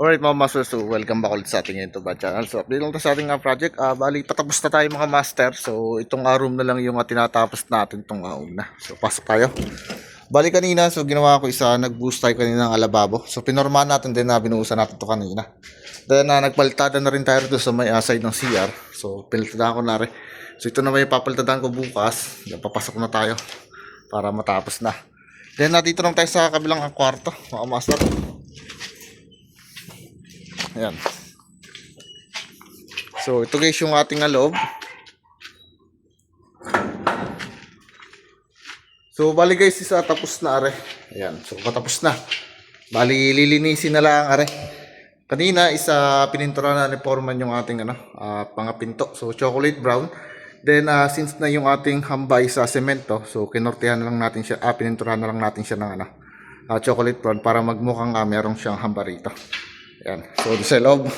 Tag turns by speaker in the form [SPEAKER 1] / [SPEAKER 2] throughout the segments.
[SPEAKER 1] Alright mga master, so welcome back ulit sa ating YouTube channel. So update lang sa ating uh, project. Ah, bali, patapos na tayo mga master. So itong uh, room na lang yung uh, tinatapos natin itong uh, una. So pasok tayo. Bali kanina, so ginawa ko isa, nag-boost tayo kanina ng alababo. So pinormahan natin din na binuusan natin to kanina. Then uh, nagpalitada na rin tayo doon sa may uh, side ng CR. So pinalitada ko na rin. So ito naman yung papalitadaan ko bukas. Yan, papasok na tayo para matapos na. Then uh, dito naman tayo sa kabilang uh, kwarto, mga master. Ayan. So, ito guys yung ating uh, loob. So, bali guys, isa tapos na are. Ayan. So, patapos na. Bali, lilinisin na lang are. Kanina, isa pinintura na ni Foreman yung ating ano, ah, pangapinto. So, chocolate brown. Then, ah, since na yung ating hambay sa semento, so, kinortehan na lang natin siya, ah, pininturahan na lang natin siya ng ano, ah, chocolate brown para magmukhang ah, merong siyang hamba rito. Yan. So, sa loob.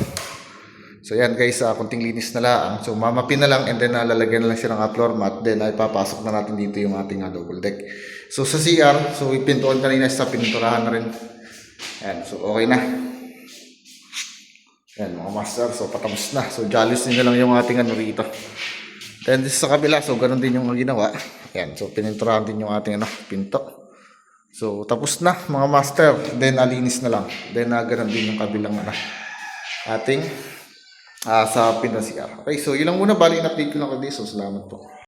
[SPEAKER 1] So, yan guys, uh, kunting linis na lang. So, mamapin na lang and then uh, lalagyan na lang siya ng floor mat. Then, ay papasok na natin dito yung ating uh, double deck. So, sa CR, so, ipintuan kanina sa pininturahan na rin. Yan. So, okay na. Yan, mga master. So, patapos na. So, jalis na lang yung ating ano rito. Then, sa kabila, so, ganun din yung ginawa. Yan. So, pininturahan din yung ating ano, pinto. So, tapos na mga master. Then, alinis na lang. Then, uh, ganun din yung kabilang ano, ating ah, sa Pinasiar. Okay, so yun lang muna. Bali, in-update ko lang dito. So, salamat po.